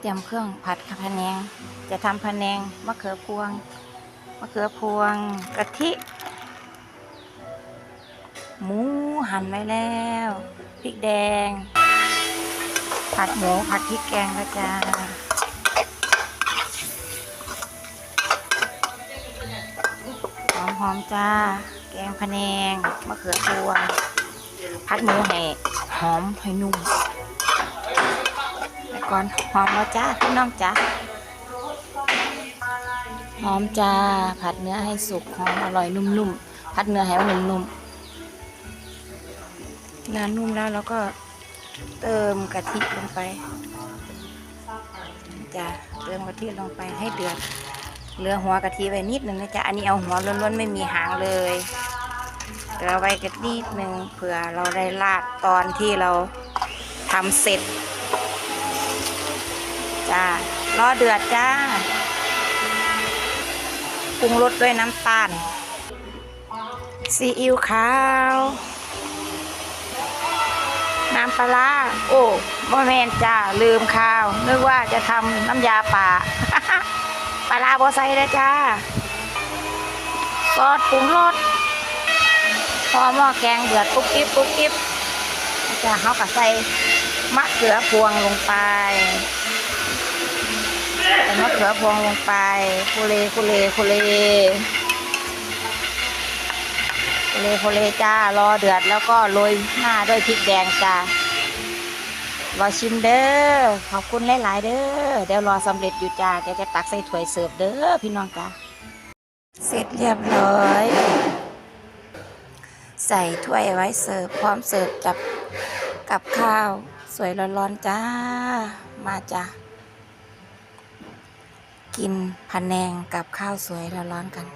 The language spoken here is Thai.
เตรียมเครื่องผัดค่ะพะแนง จะทำพะแนงมะเขือพวง มะเขือพวงกะทิ หมูหั่นไว้แล้วพริกแดง ผัดหมูผัดพริกแกงแล้วจ้าหอมหอมจ้า แกงพะแนงมะเขือพวงผัดหมูให้หอมให้นุ่ม ก่อนหอมแล้วจ้าพี่น้องจ้าหอมจ้าผัดเนื้อให้สุกหอมอร่อยนุ่มๆผัดเนื้อให้มันนุ่มๆนื้อนุ่มแล้วเราก็เติมกะทิลงไปจ้าเติมกะทิลงไปให้เดือดเหลือหัวกะทิไว้นิดหนึ่งนะจ๊ะอันนี้เอาหัวล้วนๆไม่มีหางเลยเหลือไว้กันนิดหนึ่งเผื่อเราได้ลาดตอนที่เราทำเสร็จ จ้ารอเดือดจ้าปรุงรสด้วยน้ำตาลซีอิ๊วขาว น้ำปลาโอ้โมเมนจ้า ลืมข้าว นึกว่าจะทำน้ำยาป่าปลาบอใส่แล้วจ้าซอสปรุงรสพอหม้อแกงเดือดปุ๊บกิ๊บปุ๊บกิ๊บจะเขาก็ใส่มะเขือพวงลงไป ใส่มะเขือพวงลงไปคุเลคุเลคุเลคุเลคุเลจ้ารอเดือดแล้วก็โรยหน้าด้วยพริกแดงจ้ารอชิมเด้อขอบคุณหลาย ๆ เด้อเดี๋ยวรอสำเร็จอยู่จ้าแกจะตักใส่ถ้วยเสิร์ฟเด้อพี่น้องจ้าเสร็จเรียบร้อย ใส่ถ้วยไว้เสิร์ฟพร้อมเสิร์ฟกับกับข้าว สวยร้อนๆจ้า มาจ้า กินผัดแนงกับข้าวสวยร้อนๆกัน